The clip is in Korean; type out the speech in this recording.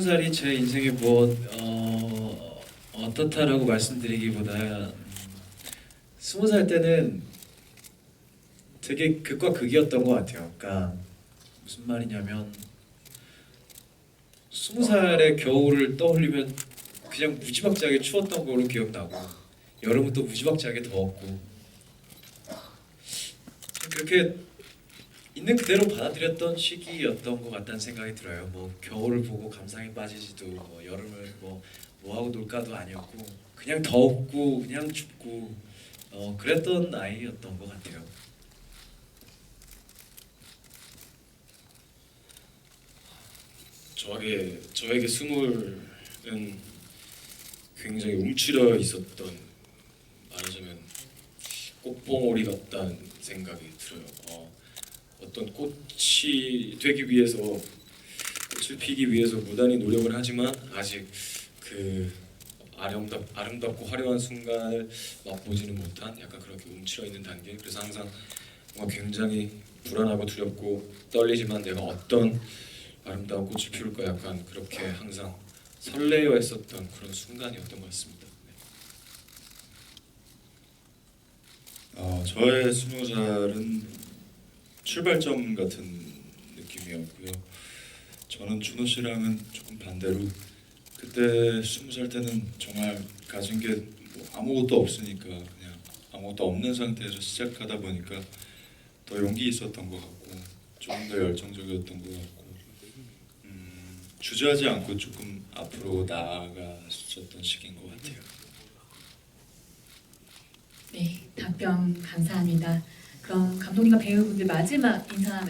살이 제 인생에 무엇 어, 어떻다라고 말씀드리기보다 음, 스무 살 때는 되게 극과 극이었던 것 같아요. 그러니까 무슨 말이냐면 스무 살의 겨울을 떠올리면 그냥 무지막지하게 추웠던 거로 기억나고 여름은 또 무지막지하게 더웠고 그렇게 있는 그대로 받아들였던 시기였던 것 같다는 생각이 들어요. 뭐 겨울을 보고 감상에 빠지지도 뭐 여름을 뭐 뭐하고 놀까도 아니었고 그냥 더웠고 그냥 춥고 어 그랬던 나이였던 것 같아요. 저에게 저에게 스물은 굉장히 움츠려 있었던 말하자면 꽃봉오리 같다는 생각이 들어요. 어, 어떤 꽃이 되기 위해서 꽃을 피기 위해서 무단히 노력을 하지만 아직 그 아름답 아름답고 화려한 순간을 맛보지는 못한 약간 그렇게 움츠려 있는 단계. 그래서 항상 뭔가 굉장히 불안하고 두렵고 떨리지만 내가 어떤 아름다운 꽃을 피울까 약간 그렇게 항상 설레어 했었던 그런 순간이었던 것 같습니다. 네. 어, 저의 스무 살은 출발점 같은 느낌이었고요. 저는 준호 씨랑은 조금 반대로 그때 스무 살 때는 정말 가진 게 뭐 아무것도 없으니까 그냥 아무것도 없는 상태에서 시작하다 보니까 더 용기 있었던 것 같고 조금 더 열정적이었던 것 같고 음, 주저하지 않고 조금 앞으로 나아갔었던 시기인 것 같아요. 네, 답변 감사합니다. 그럼 감독님과 배우분들 마지막 인사